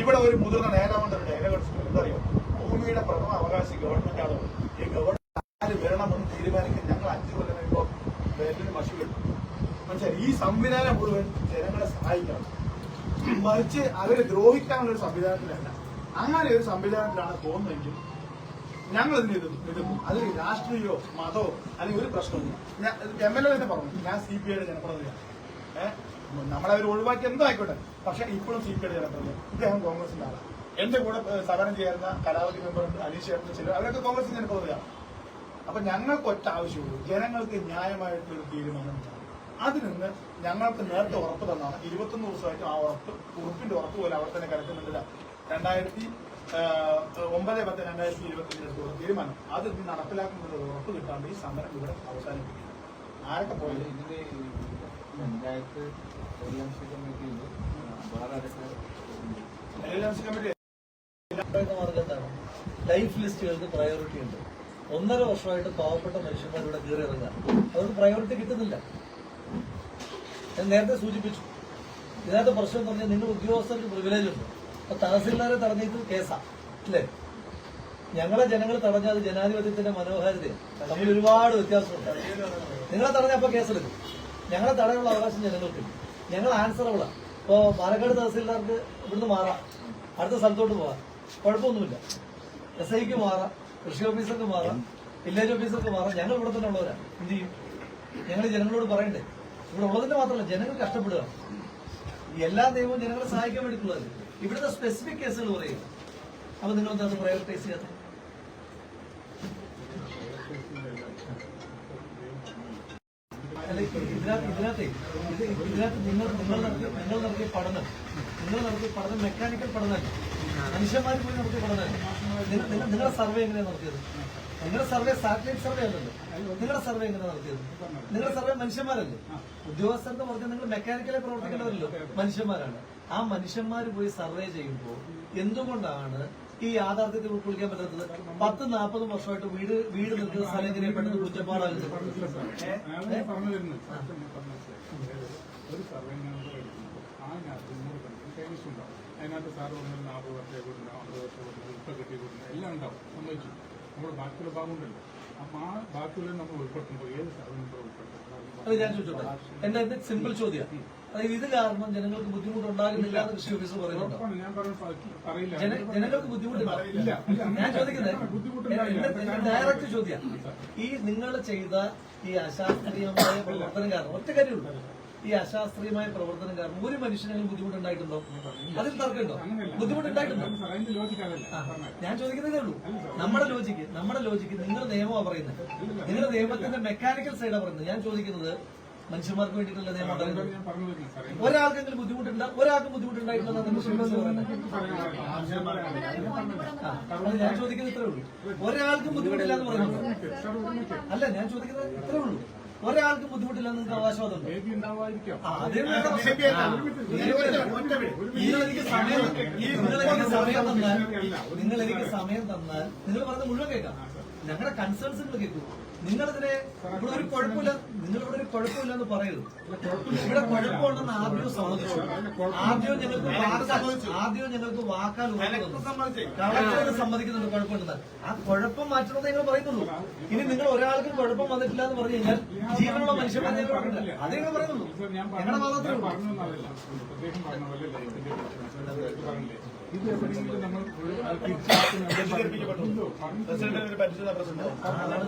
ഇവിടെ ഒരു മുതിർന്ന നേതാവുണ്ട്. എന്താ അറിയോ? ഭൂമിയുടെ പ്രഥമ അവകാശി ഗവൺമെന്റ് ആണ്. ഈ ഗവൺമെന്റ് ആര് വരണമെന്ന് തീരുമാനിക്കാൻ ഞങ്ങൾ അഞ്ചു കൊല്ലം കഴിയുമ്പോ പേരിന് മഷി കിട്ടും ഈ സംവിധാനം മുഴുവൻ ജനങ്ങളെ സഹായിക്കണം. മറിച്ച് അവരെ ദ്രോഹിക്കാനുള്ള ഒരു സംവിധാനത്തിലല്ല. അങ്ങനെ ഒരു സംവിധാനത്തിലാണ് പോകുന്നതെങ്കിൽ ഞങ്ങൾ ഇതിന് എടുക്കും എതിർക്കും അത് രാഷ്ട്രീയമോ മതമോ അല്ലെങ്കിൽ ഒരു പ്രശ്നമില്ല എം എൽ എ തന്നെ പറഞ്ഞു. ഞാൻ സി പി ഐയുടെ ജനപ്രതിനിധിയാണ്. ഏഹ് നമ്മളവർ ഒഴിവാക്കി എന്തോ ആയിക്കോട്ടെ. പക്ഷെ ഇപ്പോഴും സി പി ഐയുടെ ജനപ്രതിനിധി ഇദ്ദേഹം കോൺഗ്രസിന്റെ ആളാണ്. എന്റെ കൂടെ സമരം ചെയ്യുന്ന കലാവധി മെമ്പറുണ്ട് അനീഷ് ചേട്ടൻ ചിലർ. അവരൊക്കെ കോൺഗ്രസിന്റെ പോവുകയാണ് അപ്പൊ ഞങ്ങൾക്ക് ഒറ്റ ആവശ്യമുള്ളൂ. ജനങ്ങൾക്ക് ന്യായമായിട്ടുള്ള ഒരു തീരുമാനം. അതിൽ നിന്ന് ഞങ്ങൾക്ക് നേരത്തെ ഉറപ്പ് തന്നാണ്. ഇരുപത്തൊന്ന് ദിവസമായിട്ട് ആ ഉറപ്പ് ഉറപ്പിന്റെ ഉറപ്പ് പോലെ അവിടെ തന്നെ കിടക്കുന്നുണ്ട് രണ്ടായിരത്തി ഒമ്പത് പത്ത് രണ്ടായിരത്തി ഇരുപത്തി തീരുമാനം. അത് ഇനി നടപ്പിലാക്കുന്നതിന് ഉറപ്പ് കിട്ടാണ്ട് ഈ സമരം ഇവിടെ അവസാനിപ്പിക്കും ആരൊക്കെ പോയത് ഇതിന്റെ പഞ്ചായത്ത് തൊഴിലംശ കമ്മിറ്റിയുണ്ട് വേറെ എൽ കമ്മിറ്റി ലൈഫ് ലിസ്റ്റുകൾക്ക് പ്രയോറിറ്റി ഉണ്ട്. ഒന്നര വർഷമായിട്ട് പാവപ്പെട്ട മനുഷ്യന്മാരുടെ ഇവിടെ കയറി ഇറങ്ങുക അവർക്ക് പ്രയോറിറ്റി കിട്ടുന്നില്ല. ഞാൻ നേരത്തെ സൂചിപ്പിച്ചു. ഇതിനകത്ത് പ്രശ്നം എന്ന് പറഞ്ഞാൽ നിങ്ങൾ ഉദ്യോഗസ്ഥർക്ക് പ്രിവിലേജ് ഉണ്ട്. അപ്പൊ തഹസിൽദാരെ തടഞ്ഞിട്ട് കേസാ. അല്ലേ? ഞങ്ങളെ ജനങ്ങൾ തടഞ്ഞ അത് ജനാധിപത്യത്തിന്റെ മനോഹാരിതയാണ്. തമ്മിൽ ഒരുപാട് വ്യത്യാസമുണ്ട്. നിങ്ങളെ തടഞ്ഞ അപ്പൊ കേസെടുക്കും ഞങ്ങളെ തടയുള്ള അവകാശം ജനങ്ങൾക്ക് ഞങ്ങൾ ആൻസറബിളാണ് ഇപ്പോ പാലക്കാട് തഹസീൽദാർക്ക് ഇവിടുന്ന് മാറാം. അടുത്ത സ്ഥലത്തോട്ട് പോവാം കുഴപ്പമൊന്നുമില്ല. എസ് ഐക്ക് മാറാം. കൃഷി ഓഫീസർക്ക് മാറാം. വില്ലേജ് ഓഫീസർക്ക് മാറാം. ഞങ്ങൾ ഇവിടെ തന്നെ ഉള്ളവരാണ് എന്ത് ചെയ്യും? ഞങ്ങൾ ജനങ്ങളോട് പറയണ്ടേ? ഇവിടെ ഉള്ളതിന്റെ മാത്രമല്ല ജനങ്ങൾ കഷ്ടപ്പെടുക എല്ലാ നിയമവും ജനങ്ങളെ സഹായിക്കാൻ വേണ്ടിയിട്ടുള്ളത് ഇവിടുത്തെ സ്പെസിഫിക് കേസുകൾ പറയുക അപ്പൊ നിങ്ങൾ എന്താ പ്രയോറിറ്റൈസ് ചെയ്യാത്ത ഇതിനകത്ത് ഇതിനകത്തെ ഇത് ഇതിനകത്ത് നിങ്ങൾ നിങ്ങൾ നടത്തിയ നിങ്ങൾ നടത്തിയ പഠനം നിങ്ങൾ നടത്തിയ പഠനം മെക്കാനിക്കൽ പഠനമല്ല. മനുഷ്യന്മാർ പോയി നടത്തിയ നിങ്ങൾ- നിങ്ങളുടെ സർവേ എങ്ങനെയാണ് നടത്തിയത്? നിങ്ങളുടെ സർവേ സാറ്റലൈറ്റ് സർവേ അല്ലല്ലോ. നിങ്ങളുടെ സർവേ എങ്ങനെ നടത്തിയത്? നിങ്ങളുടെ സർവേ മനുഷ്യന്മാരല്ലേ? ഉദ്യോഗസ്ഥരുടെ പറഞ്ഞാൽ നിങ്ങൾ മെക്കാനിക്കലായി പ്രവർത്തിക്കേണ്ടവരല്ലോ മനുഷ്യന്മാരാണ്. ആ മനുഷ്യന്മാർ പോയി സർവേ ചെയ്യുമ്പോൾ എന്തുകൊണ്ടാണ് ഈ യാഥാർത്ഥ്യത്തിൽ ഉൾക്കൊള്ളിക്കാൻ പറ്റാത്തത്? പത്ത് നാൽപ്പത് വർഷമായിട്ട് വീട് വീട് നിൽക്കുന്ന സ്ഥലം എങ്ങനെ പെട്ടെന്ന് കുറ്റപ്പാടാകുന്നത് ഒരു സർവേ ആ കൈവശം ഉണ്ടാവും. അതിനകത്ത് സാറ് പറഞ്ഞ നാൽപ്പത് വർഷം കൂടുന്ന അമ്പത് വർഷം കൂടുന്ന ഇപ്പം കെട്ടി കൊടുക്കണം എല്ലാം ഉണ്ടാവും. സംഭവിച്ചു. നമ്മുടെ ബാക്കിയുള്ള ഭാഗമുണ്ടല്ലോ അത് ഞാൻ ചോദിച്ചോട്ടെ? എന്റെ എന്റെ സിമ്പിൾ ചോദ്യം? അതായത് ഇത് കാരണം ജനങ്ങൾക്ക് ബുദ്ധിമുട്ടുണ്ടാകുന്നില്ല എന്ന് കൃഷി ഓഫീസർ പറയുന്നുണ്ടോ? ജനങ്ങൾക്ക് ബുദ്ധിമുട്ടില്ല. ഞാൻ ചോദിക്കുന്നത് ഡയറക്റ്റ് ചോദ്യം? ഈ നിങ്ങൾ ചെയ്ത ഈ അശാസ്ത്രീയമായ പ്രവർത്തനം കാരണം ഒറ്റ കാര്യമുള്ളൂ. ഈ അശാസ്ത്രീയമായ പ്രവർത്തനം കാരണം ഒരു മനുഷ്യനെങ്കിലും ബുദ്ധിമുട്ടുണ്ടായിട്ടുണ്ടോ? അതിൽ തർക്കമുണ്ടോ? ബുദ്ധിമുട്ടുണ്ടായിട്ടുണ്ടോ? ഞാൻ ചോദിക്കുന്നതേ ഉള്ളൂ. നമ്മുടെ ലോജിക്ക് നമ്മുടെ ലോജിക്ക് നിങ്ങൾ നിയമമാണ് പറയുന്നത്. നിങ്ങൾ നിയമത്തിന്റെ മെക്കാനിക്കൽ സൈഡാണ് പറയുന്നത്. ഞാൻ ചോദിക്കുന്നത് മനുഷ്യന്മാർക്ക് വേണ്ടിയിട്ടുള്ള നിയമം പറയുന്നത്. ഒരാൾക്കെങ്കിലും ബുദ്ധിമുട്ടുണ്ട ഒരാൾക്ക് ബുദ്ധിമുട്ടുണ്ടായിട്ടുണ്ടെന്നാണ് പറയുന്നത്. ഞാൻ ചോദിക്കുന്നത് ഇത്രേ ഉള്ളൂ. ഒരാൾക്കും ബുദ്ധിമുട്ടില്ല എന്ന് പറയുന്നുണ്ട് അല്ല ഞാൻ ചോദിക്കുന്നത് ഇത്രേ ഉള്ളൂ. ഒരാൾക്കും ബുദ്ധിമുട്ടില്ല നിങ്ങൾക്ക് തന്നാൽ നിങ്ങൾ എനിക്ക് സമയം തന്നാൽ നിങ്ങൾ പറഞ്ഞ മുഴുവൻ കേൾക്കാം. ഞങ്ങളുടെ കൺസേൺസ് നിങ്ങൾ കേൾക്കൂ. നിങ്ങളിതിനെ ഇവിടെ ഒരു കുഴപ്പമില്ല നിങ്ങൾ ഇവിടെ ഒരു കുഴപ്പമില്ല എന്ന് പറയരുത്. ഇവിടെ കുഴപ്പമുണ്ടെന്ന് ആദ്യം സമ്മതിച്ചു ആദ്യം ഞങ്ങൾക്ക് ആദ്യവും ആദ്യം ഞങ്ങൾക്ക് വാക്കാൽ കളക്ടർ സമ്മതിക്കുന്നുണ്ട് കുഴപ്പമുണ്ടെന്ന്. ആ കുഴപ്പം മാറ്റണമെന്ന് ഞങ്ങൾ പറയുന്നുള്ളൂ. ഇനി നിങ്ങൾ ഒരാൾക്കും കുഴപ്പം വന്നിട്ടില്ല എന്ന് പറഞ്ഞു കഴിഞ്ഞാൽ ജീവനുള്ള മനുഷ്യന്മാരെ ഞങ്ങൾ പറഞ്ഞില്ല. അതേ പറയുന്നുള്ളൂ. ഞങ്ങളുടെ ഭാഗത്തേ ഇത് എവിടെയെങ്കിലും നമ്മൾ?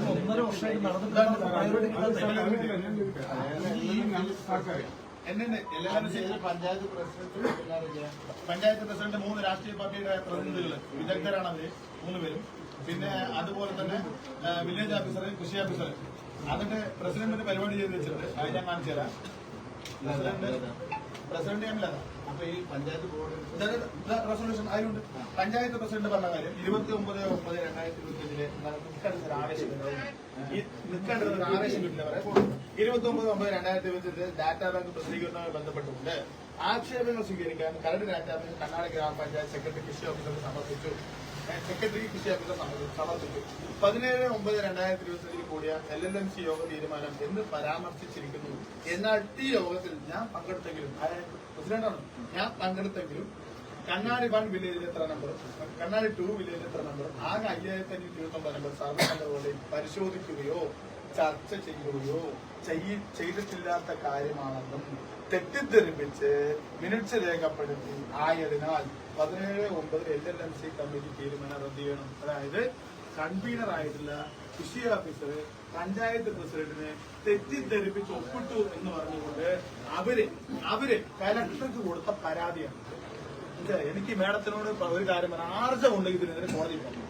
ഒന്നര. പഞ്ചായത്ത് പ്രസിഡന്റ് എല്ലാവരും പഞ്ചായത്ത് പ്രസിഡന്റ് മൂന്ന് രാഷ്ട്രീയ പാർട്ടിയുടെ പ്രതിനിധികൾ വിദഗ്ധരാണ് അവർ മൂന്ന് പേരും പിന്നെ അതുപോലെ തന്നെ വില്ലേജ് ഓഫീസർ കൃഷി ഓഫീസർ അതിന്റെ പ്രസിഡന്റിന് പരിപാടി ചെയ്ത് വെച്ചിട്ടുണ്ട്. അത് ഞാൻ കാണിച്ചു തരാം president president M panchayat president പറഞ്ഞ കാര്യം ഇരുപത്തി ഒമ്പത് ഒമ്പത് രണ്ടായിരത്തി ഒരു ആവേശം ഈ നിൽക്കേണ്ടത് ഒരു ആവേശം കിട്ടില്ല പറയാം ഇരുപത്തി ഒമ്പത് ഒമ്പത് രണ്ടായിരത്തി ഡാറ്റാ ബാങ്ക് പ്രസിദ്ധീകരണവുമായി ബന്ധപ്പെട്ടുകൊണ്ട് ആക്ഷേപങ്ങൾ സ്വീകരിക്കാൻ കരട് ഡാറ്റാ ബാങ്ക് കർണാടക ഗ്രാമപഞ്ചായത്ത് സെക്രട്ടറി കൃഷി ഓഫീസർക്ക് സമർപ്പിച്ചു. സെക്രട്ടറി കൃഷി ഓഫീസർ സമർപ്പി- സമർപ്പിച്ചു പതിനേഴ് ഒമ്പത് രണ്ടായിരത്തി ഇരുപത്തിയഞ്ചിൽ കൂടിയ എൽ എൽ എം സി യോഗ തീരുമാനം എന്ന് പരാമർശിച്ചിരിക്കുന്നു എന്നാൽ ഈ യോഗത്തിൽ ഞാൻ പങ്കെടുത്തെങ്കിലും? പ്രസിഡന്റാണ് ഞാൻ പങ്കെടുത്തെങ്കിലും കണ്ണാടി വൺ വില്ലേജിൽ എത്ര നമ്പർ കണ്ണാടി ടു വില്ലേജിൽ എത്ര നമ്പർ ആകെ അയ്യായിരത്തി അഞ്ഞൂറ്റി ഇരുപത്തി ഒമ്പത് നമ്പർ സർവേ നമ്പറുകളിൽ പരിശോധിക്കുകയോ ചർച്ച ചെയ്യുകയോ ചെയ്യി ചെയ്തിട്ടില്ലാത്ത കാര്യമാണെന്നും തെറ്റിദ്ധരിപ്പിച്ച് മിനിറ്റ്സ് രേഖപ്പെടുത്തി. ആയതിനാൽ പതിനേഴ് ഒമ്പത് L L M C committee തീരുമാനം റദ്ദ് ചെയ്യണം. അതായത് കൺവീനർ ആയിട്ടുള്ള കൃഷി ഓഫീസർ പഞ്ചായത്ത് പ്രസിഡന്റിനെ തെറ്റിദ്ധരിപ്പിച്ച് ഒപ്പിട്ടു എന്ന് പറഞ്ഞുകൊണ്ട് അവർ അവർ കലക്ടർക്ക് കൊടുത്ത പരാതിയാണ്? എനിക്ക് മേഡത്തിനോട് ഒരു കാര്യം പറയാം. ആർജം ഇതിനെതിരെ കോടതി പോകണം.